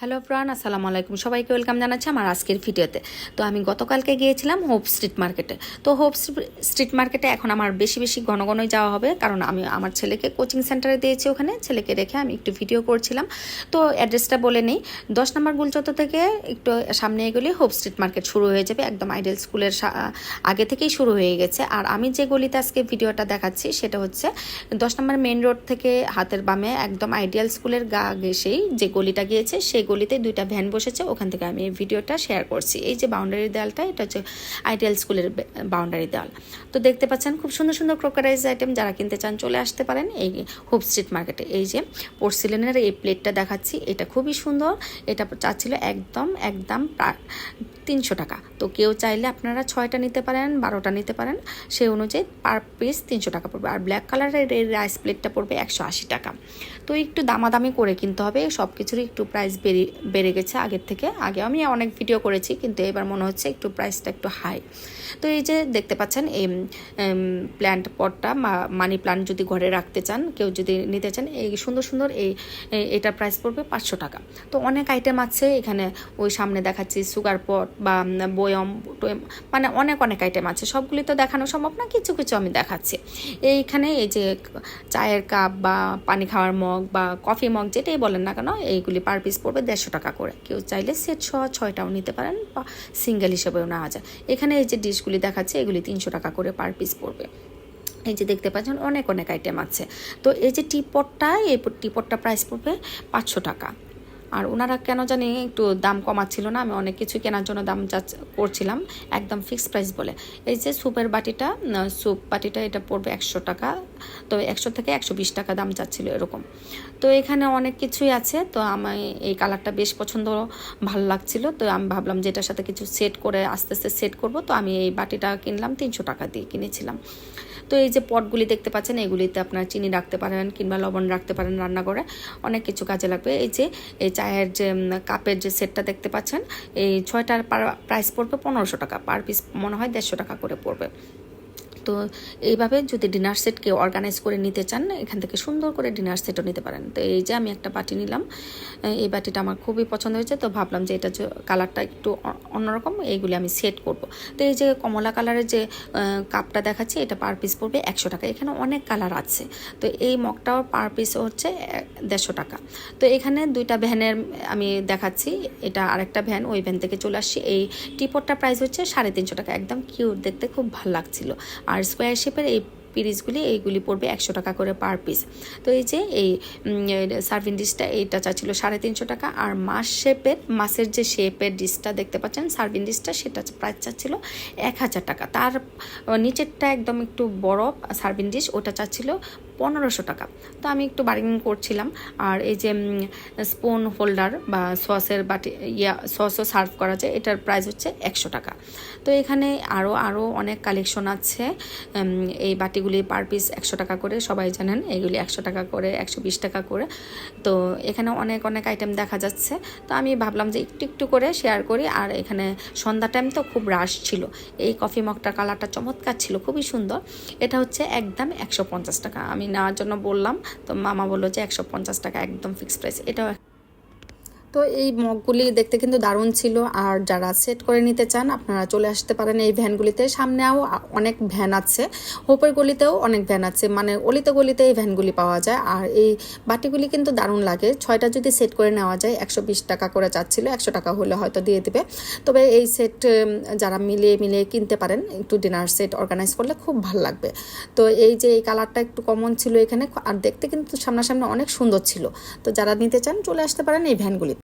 Hello প্রাণ, আসসালামু আলাইকুম। সবাইকে ওয়েলকাম জানাচ্ছি আমার আজকের ভিডিওতে। তো আমি গতকালকে গিয়েছিলাম হোপ স্ট্রিট মার্কেটে। তো হোপ স্ট্রিট মার্কেটে এখন আমার বেশি বেশি ঘন ঘনই যাওয়া হবে। কারণ আমি আমার ছেলেকে কোচিং সেন্টারে দিয়েছি ওখানে। ছেলেকে রেখে আমি একটু ভিডিও করছিলাম। তো অ্যাড্রেসটা বলে নিই। দশ নম্বর গুলচত্বর থেকে একটু সামনে এগোলে হোপ স্ট্রিট মার্কেট শুরু হয়ে যাবে। একদম আইডেল স্কুলের আগে থেকেই শুরু হয়ে গেছে। আর আমি যে গলিতে আজকে ভিডিওটা দেখাচ্ছি সেটা হচ্ছে দশ নম্বর মেন রোড থেকে হাতের বামে একদম আইডিয়াল স্কুলের গা ঘেসেই যে গলিটা গিয়েছে, সেই গলিতে দুইটা ভ্যান বসেছে, ওখান থেকে আমি এই ভিডিওটা শেয়ার করছি। এই যে বাউন্ডারি দেওয়ালটা এটা হচ্ছে আইডিয়াল স্কুলের বাউন্ডারি দেওয়াল তো দেখতে পাচ্ছেন, খুব সুন্দর সুন্দর ক্রোকারাইজ আইটেম যারা কিনতে চান চলে আসতে পারেন এই হুপ স্ট্রিট মার্কেটে এই যে পোর্সিলেনের এই প্লেটটা দেখাচ্ছি, এটা খুবই সুন্দর, এটা চাচ্ছিল একদম একদম তিনশো টাকা। তো কেউ চাইলে আপনারা ছয়টা নিতে পারেন, বারোটা নিতে পারেন সেই অনুযায়ী পার পিস তিনশো টাকা পড়বে। আর ব্ল্যাক কালারের এই রাইস প্লেটটা পড়বে একশো আশি টাকা। তো একটু দামাদামি করে কিনতে হবে সব কিছুরই একটু প্রাইস বেড়ে বেড়ে গেছে আগের থেকে। আগে আমি অনেক ভিডিও করেছি কিন্তু এবার মনে হচ্ছে একটু প্রাইসটা একটু হাই তো এই যে দেখতে পাচ্ছেন এই প্ল্যান্ট পটটা মানি প্ল্যান্ট যদি ঘরে রাখতে চান কেউ যদি নিতে চান এই সুন্দর সুন্দর এই এটার প্রাইস পড়বে পাঁচশো টাকা। তো অনেক আইটেম আছে এখানে ওই সামনে দেখাচ্ছি সুগার পট বা বয়ম টয়ম, মানে অনেক অনেক আইটেম আছে। সবগুলি তো দেখানো সম্ভব না কিছু কিছু আমি দেখাচ্ছি। এইখানে এই যে চায়ের কাপ বা পানি খাওয়ার মগ বা কফি মগ যেটাই বলেন না কেন এইগুলি পার পিস পড়বে দেড়শো টাকা করে। কেউ চাইলে সেট ছ ছয়টাও নিতে পারেন বা সিঙ্গেল হিসেবেও নেওয়া যায়। এখানে এই যে ডিশগুলি দেখাচ্ছে, এগুলি তিনশো টাকা করে পার পিস পড়বে। এই যে দেখতে পাচ্ছেন, অনেক অনেক আইটেম আছে। তো এই যে টিপটটা এই টিপটটা প্রাইস পড়বে পাঁচশো টাকা। আর ওনারা কেন জানি একটু দাম কমাচ্ছিল না, আমি অনেক কিছু কেনার জন্য দাম করছিলাম, একদম ফিক্সড প্রাইস বলে। এই যে স্যুপের বাটিটা স্যুপ বাটিটা এটা পড়বে একশো টাকা, তো একশো থেকে একশো বিশ টাকা দাম চাচ্ছিল এরকম। তো এখানে অনেক কিছুই আছে, তো আমি এই কালারটা বেশ পছন্দ, ভালো লাগছিল, তো আমি ভাবলাম যে এটার সাথে কিছু সেট করে আস্তে আস্তে সেট করব, তো আমি এই বাটিটা কিনলাম, তিনশো টাকা দিয়ে কিনেছিলাম। তো এই যে পটগুলি দেখতে পাচ্ছেন, এগুলিতে আপনার চিনি রাখতে পারেন কিংবা লবণ রাখতে পারেন রান্না করে অনেক কিছু কাজে লাগবে। এই যে, এই চায়ের যে কাপের যে সেটটা দেখতে পাচ্ছেন, এই ছয়টার প্রাইস পড়বে পনেরোশো টাকা পার পিস মনে হয় দেড়শো টাকা করে পড়বে। তো এইভাবে যদি ডিনার সেট কেউ অর্গানাইজ করে নিতে চান, এখান থেকে সুন্দর করে ডিনার সেটও নিতে পারেন। তো এই যে আমি একটা বাটি নিলাম এই বাটিটা আমার খুবই পছন্দ হয়েছে, তো ভাবলাম যে এটা কালারটা একটু অন্যরকম, এইগুলি আমি সেট করব। তো এই যে কমলা কালারের যে কাপটা দেখাচ্ছি, এটা পার পিস পড়বে একশো টাকা। এখানে অনেক কালার আছে। তো এই মগটাও পার পিস হচ্ছে দেড়শো টাকা। তো এখানে দুইটা ভ্যানের আমি দেখাচ্ছি। এটা আরেকটা ভ্যান, ওই ভ্যান থেকে চলে আসছি। এই টিপটটা প্রাইস হচ্ছে সাড়ে তিনশো টাকা। একদম কিউট দেখতে খুব ভালো লাগছিল। আর স্কোয়ার শেপের এই পিরিজগুলি, এইগুলি পড়বে একশো টাকা করে পার পিস। তো এই যে এই সার্ভিং ডিশটা এইটা চাচ্ছিল সাড়ে তিনশো টাকা। আর মাস শেপের, মাসের যে শেপের ডিশটা দেখতে পাচ্ছেন সার্ভিং ডিশটা সেটা প্রাইস চাচ্ছিল এক হাজার টাকা। তার, নিচেরটা একদম একটু বড় সার্ভিং ডিশ ওটা চাচ্ছিল পনেরোশো টাকা। তো আমি একটু বার্গেনিং করছিলাম। আর এই যে স্পুন হোল্ডার বা সসের বাটি, ইয়া সসও সার্ভ করা যায়, এটার প্রাইস হচ্ছে একশো টাকা। তো এখানে আরও আরও অনেক কালেকশন আছে। এই বাটিগুলি পার পিস একশো টাকা করে, সবাই জানেন এইগুলি একশো টাকা করে, একশো বিশ টাকা করে। তো এখানে অনেক অনেক আইটেম দেখা যাচ্ছে। তো আমি ভাবলাম যে একটু একটু করে শেয়ার করি। আর এখানে সন্ধ্যা টাইম তো খুব রাশ ছিল। এই কফি মগটার কালারটা চমৎকার ছিল, খুবই সুন্দর। এটা হচ্ছে একদম একশো পঞ্চাশ টাকা। আমি নেওয়ার জন্য বললাম। তো মামা বলল যে একশো পঞ্চাশ টাকা একদম ফিক্সড প্রাইস এটাও তো এই মগগুলি দেখতে কিন্তু দারুণ ছিল। আর যারা সেট করে নিতে চান, আপনারা চলে আসতে পারেন এই ভ্যানগুলিতে। সামনেও অনেক ভ্যান আছে হোপের গলিতেও অনেক ভ্যান আছে। মানে অলিতে গলিতে এই ভ্যানগুলি পাওয়া যায়। আর এই বাটিগুলি কিন্তু দারুণ লাগে। ছয়টা যদি সেট করে নেওয়া যায়, একশো বিশ টাকা করে চাচ্ছিল একশো টাকা হলে হয়তো দিয়ে দেবে। তবে এই সেট যারা মিলিয়ে মিলিয়ে কিনতে পারেন, একটু ডিনার সেট অর্গানাইজ করলে খুব ভালো লাগবে। তো এই যে এই কালারটা একটু কমন ছিল এখানে, আর দেখতে কিন্তু সামনাসামনি অনেক সুন্দর ছিল। তো যারা নিতে চান, চলে আসতে পারেন এই ভ্যানগুলি